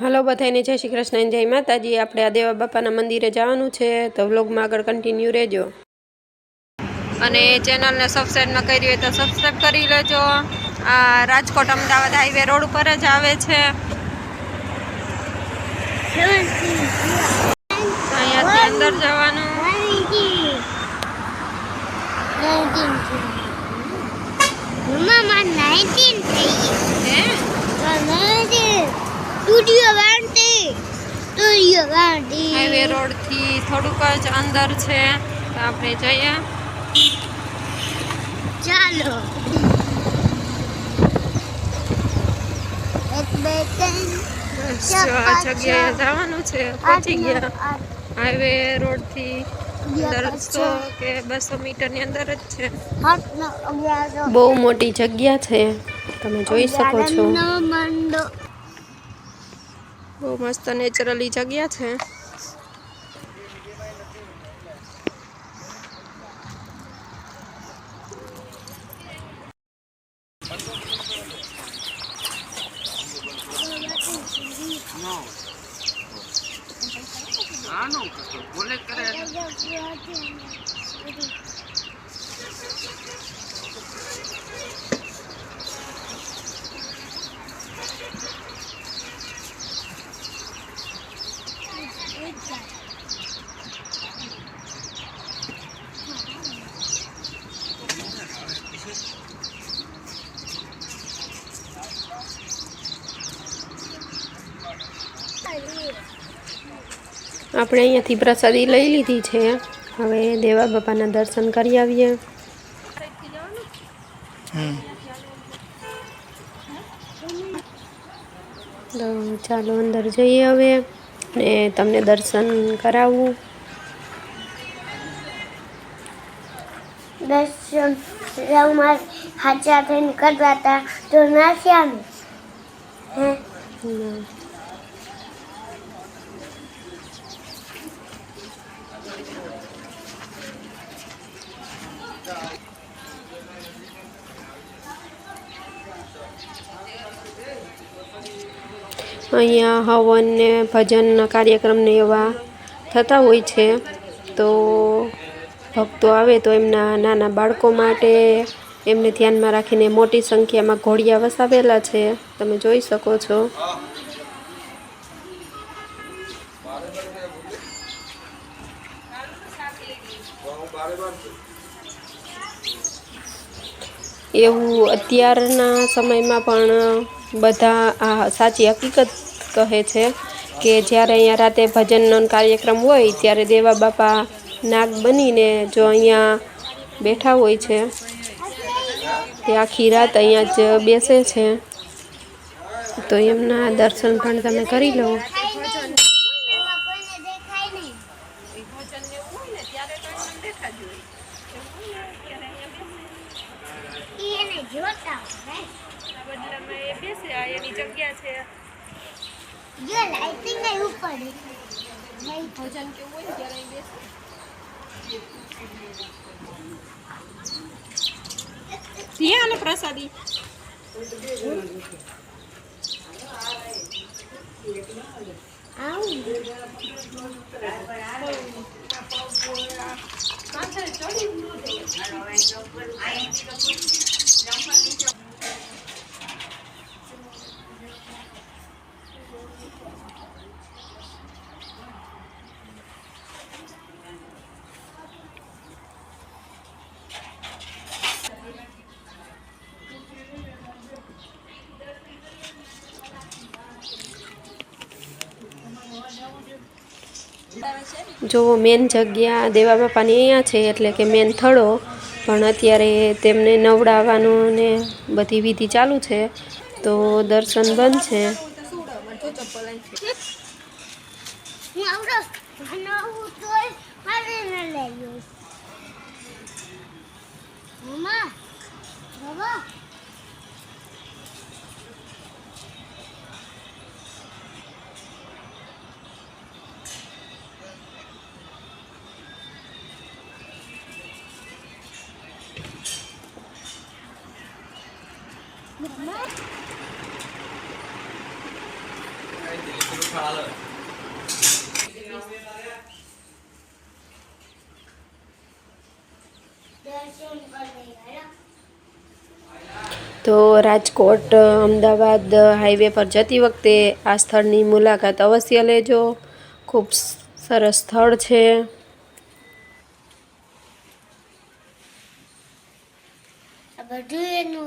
Hello બધાને જય શ્રી કૃષ્ણ જય માતાજી. આપણે આ દેવા બાપાના મંદિરે જવાનું છે તો વ્લોગમાં આગળ કન્ટિન્યુ રહેજો. અને ચેનલને સબસ્ક્રાઈબ ન કરી હોય તો સબસ્ક્રાઈબ કરી લેજો. આ રાજકોટ અમદાવાદ હાઈવે રોડ ઉપર જ આવે છે. અહીંયાથી અંદર જવાનું. મમ્મા નાઇન્ટીન થઈ સ્ટુડિયો વાંટી સ્ટુડિયો વાંટી હાઈવે રોડથી થોડુંક જ અંદર છે. તો આપણે જઈએ. ચાલો. જગ્યાએ જવાનું છે. પહોંચી ગયા. હાઈવે રોડથી અંદર કે બસો મીટરની અંદર જ છે? બહુ મોટી જગ્યા છે. તમે જોઈ શકો છો. બહુ મસ્ત નેચરલી જગ્યા છે આપણે અહીંયાથી પ્રસાદી લઈ લીધી છે. હવે દેવા બાપાના દર્શન કરી આવીએ. તો ચાલો અંદર જઈએ હવે. ને તમને દર્શન કરાવવું દર્શન રવમાં હાચા થઈને કરતા હતા. તો નાસ્યા ને. હે? અહીંયા હવન ને ભજન કાર્યક્રમ ને એવા થતા હોય છે. તો ભક્તો આવે તો એમના નાના બાળકો માટે એમને ધ્યાનમાં રાખીને મોટી સંખ્યામાં ઘોડિયા વસાવેલા છે. તમે જોઈ શકો છો. એવું અત્યારના સમયમાં પણ બધા આ સાચી હકીકત કહે છે કે જ્યારે અહીંયા રાતે ભજનનો કાર્યક્રમ હોય, ત્યારે દેવા બાપા નાગ બનીને જો અહીંયા બેઠા હોય છે, તે આખી રાત અહીંયા જ બેસે છે. તો એમના દર્શન પણ તમે કરી લો. કોઈને એ ઈ એને જોતા હોય જો લાઇટિંગ નહીં ઉપર નહીં ભજન કેવું હોય ત્યારે બેસે. અને પ્રસાદી. આવું. જો મેન જગ્યા દેવા બાપાની અહીંયા છે એટલે કે મેન થડો પણ અત્યારે તેમને નવડાવવાનું ને બધી વિધિ ચાલુ છે, તો દર્શન બંધ છે. હું આવડો તો રાજકોટ, અમદાવાદ હાઈવે પર જતી વખતે આ સ્થળની મુલાકાત અવશ્ય લેજો. ખૂબ સરસ સ્થળ છે. બધું એનું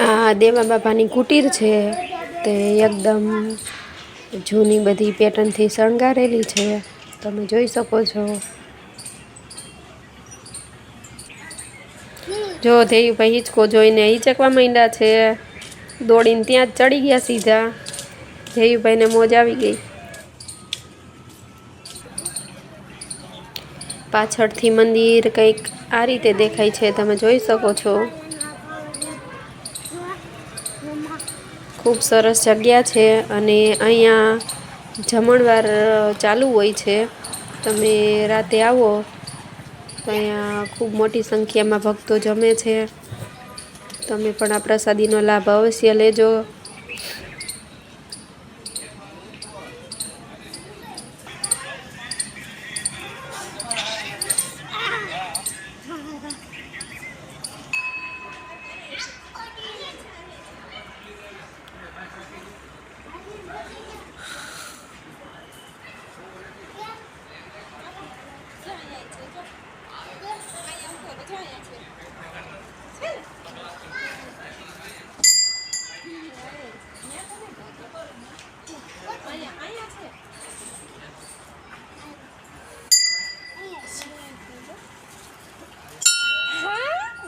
આ દેવા બાપાની કુટીર છે. તે એકદમ જૂની બધી પેટર્નથી શણગારેલી છે. તમે જોઈ શકો છો. જો ધેયુભાઈ હિંચકો જોઈને હિંચકવા માંડ્યા છે. દોડીને ત્યાં જ ચડી ગયા સીધા. ધેયુભાઈને મોજ આવી ગઈ. પાછળથી મંદિર કંઈક આ રીતે દેખાય છે, તમે જોઈ શકો છો. ખૂબ સરસ જગ્યા છે અને અહીંયા જમણવાર ચાલુ હોય છે. તમે રાતે આવો તો અહીંયા ખૂબ મોટી સંખ્યામાં ભક્તો જમે છે. તમે પણ આ પ્રસાદીનો લાભ અવશ્ય લેજો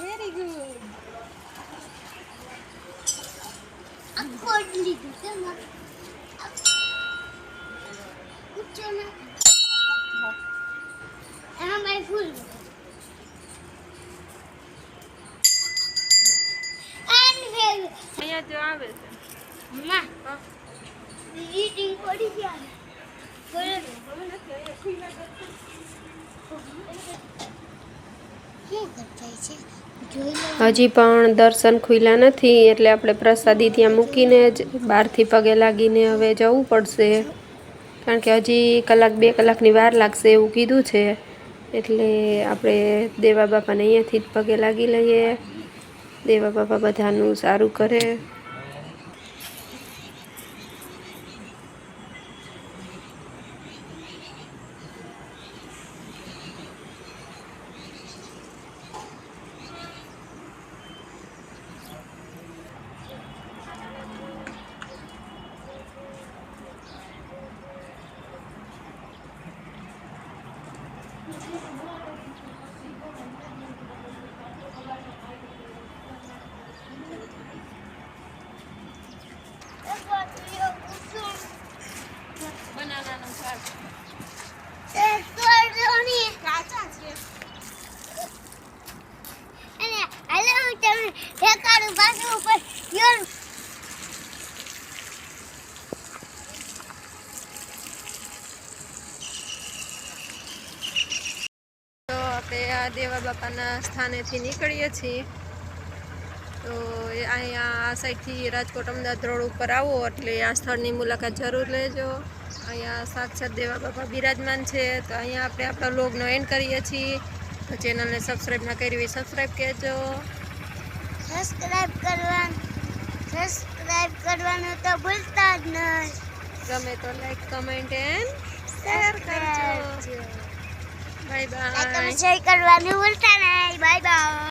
વેરી ગુડ આખો જ લીધું કેમ ઉચ્ચો ના એમાં મારી ફૂલ અહીંયા જો આવે છે. માં. બીજી ટીમ પડી ગયા. શું કરતા છે? જોઈ લો. હજી પણ દર્શન ખુલ્યા નથી એટલે આપણે પ્રસાદી ત્યાં મૂકીને જ બહારથી પગે લાગીને હવે જવું પડશે. કારણ કે હજી કલાક બે કલાકની વાર લાગશે એવું કીધું છે. એટલે આપણે દેવા બાપાને અહીંયાથી જ પગે લાગી લઈએ. દેવા બાપા બધાનું સારું કરે તો આપણે આ દેવા બાપાના સ્થાનેથી નીકળીએ છીએ. તો અહીંયા આ સાઈડથી રાજકોટ અમદાવાદ રોડ ઉપર આવો એટલે આ સ્થળની મુલાકાત જરૂર લેજો. અહીંયા સાક્ષાત દેવા બાપા બિરાજમાન છે. તો અહીંયા આપણે આપણા લોગનો એન્ડ કરીએ છીએ. તો ચેનલને સબસ્ક્રાઈબ ના કરી હોય સબસ્ક્રાઈબ કહેજો. સબસ્ક્રાઈબ કરવાનું સબસ્ક્રાઇબ કરવાનું તો ભૂલતા જ નહીં. ગમે તો લાઈક કમેન્ટ એન્ડ શેર કરજો. બાય બાય કરવાનું ભૂલતા નહીં. Bye bye